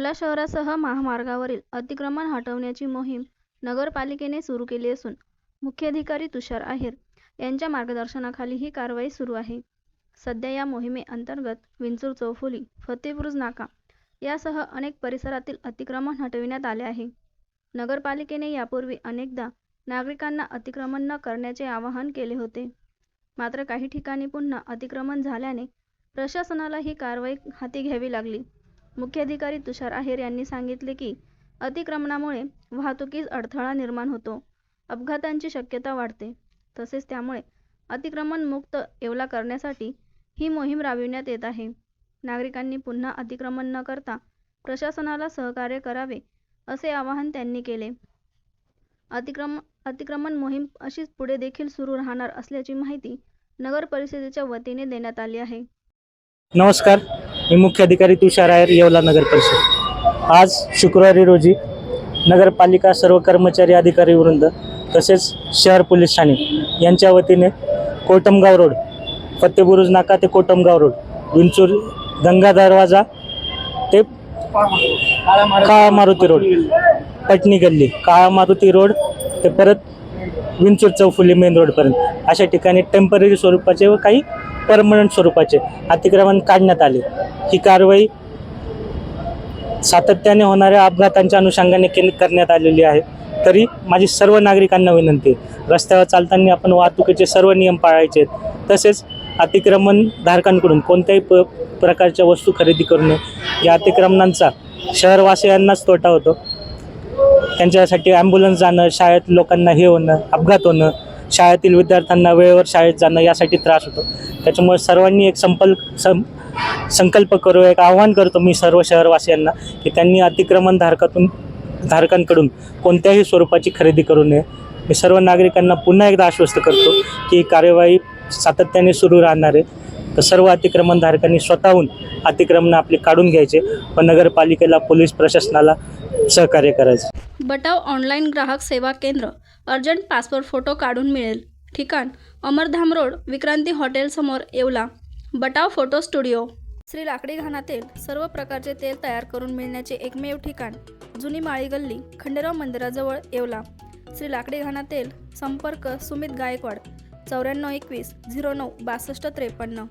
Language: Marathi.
येवला शहरासह महामार्गावरील अतिक्रमण हटवण्याची मोहीम नगरपालिकेने सुरू केली असून मुख्याधिकारी तुषार आहेर यांच्या मार्गदर्शनाखाली ही कारवाई सुरू आहे. सध्या या मोहिमेअंतर्गत विंचूर चौफुली फतेपुरुज नाका यासह अनेक परिसरातील अतिक्रमण हटविण्यात आले आहे. नगरपालिकेने यापूर्वी अनेकदा नागरिकांना अतिक्रमण न करण्याचे आवाहन केले होते. मात्र काही ठिकाणी पुन्हा अतिक्रमण झाल्याने प्रशासनाला ही कारवाई हाती घ्यावी लागली. मुख्याधिकारी तुषार आहेर यांनी सांगितले की अतिक्रमणामुळे वाहतुकीस अडथळा निर्माण होतो. अपघातांची शक्यता वाढते. तसेच त्यामुळे अतिक्रमण मुक्त येवला करण्यासाठी ही मोहीम राबविण्यात येत आहे. नागरिकांनी पुन्हा अतिक्रमण न करता प्रशासनाला सहकार्य करावे असे आवाहन त्यांनी केले. अतिक्रम अतिक्रमण मोहीम अशीच पुढे देखील सुरू राहणार असल्याची माहिती नगर परिषदेच्या वतीने देण्यात आली आहे. नमस्कार. मी मुख्य अधिकारी तुषार आयर येवला नगर परिषद. आज शुक्रवारी रोजी नगरपालिका सर्व कर्मचारी अधिकारी वृंद तसेच शहर पोलीस ठाणे यांच्या वतीने कोटमगाव रोड फतेबुरुज नाका ते कोटमगाव रोड विंचूर गंगा दरवाजा ते काळा मारुती रोड पटणी गल्ली काळा मारुती रोड ते परत विंचूर चौफुली मेन रोडपर्यंत. अशा ठिकाणी टेंपररी स्वरूपाचे व काही परमनंट स्वरूपाचे अतिक्रमण काढण्यात आले. ही कारवाई सातत्याने होणाऱ्या अपघातांच्या अनुषंगाने केली करण्यात आलेली आहे. तरी माझी सर्व नागरिकांना विनंती रस्त्यावर चालताना आपण वाहतुकीचे सर्व नियम पाळायचे तसेच अतिक्रमण धारकांकडून कोणत्याही प प्रकारच्या वस्तू खरेदी करू नये. या अतिक्रमणांचा शहरवासियांनाच तोटा होतो. त्यांच्यासाठी ॲम्ब्युलन्स जाणं शाळेत लोकांना हे होणं अपघात होणं शाळेतील विद्यार्थ्यांना वेळेवर शाळेत जाणं यासाठी त्रास होतो. त्याच्यामुळे सर्वांनी एक संपल्प सं संकल्प करू एक आव्हान करतो मी सर्व शहरवासियांना की त्यांनी अतिक्रमण धारकातून धारकांकडून कोणत्याही स्वरूपाची खरेदी करू नये. मी सर्व नागरिकांना पुन्हा एकदा आश्वस्त करतो की कार्यवाही सातत्याने सुरू राहणार आहे. तर सर्व अतिक्रमणधारकांनी स्वतःहून अतिक्रमणं आपली काढून घ्यायचे व नगरपालिकेला पोलीस प्रशासनाला सहकार्य करायचं. बटाव ऑनलाईन ग्राहक सेवा केंद्र अर्जंट पासपोर्ट फोटो काढून मिळेल. ठिकाण अमरधाम रोड विक्रांती हॉटेलसमोर Yeola. Batav photo studio. Shri लाकडी घाणातील सर्व प्रकारचे तेल तयार करून मिळण्याचे एकमेव ठिकाण जुनी माळी गल्ली खंडेराव मंदिराजवळ येवला. श्री लाकडी घाणातील संपर्क सुमित गायकवाड चौऱ्याण्णव एकवीस झिरो नऊ बासष्ट त्रेपन्न.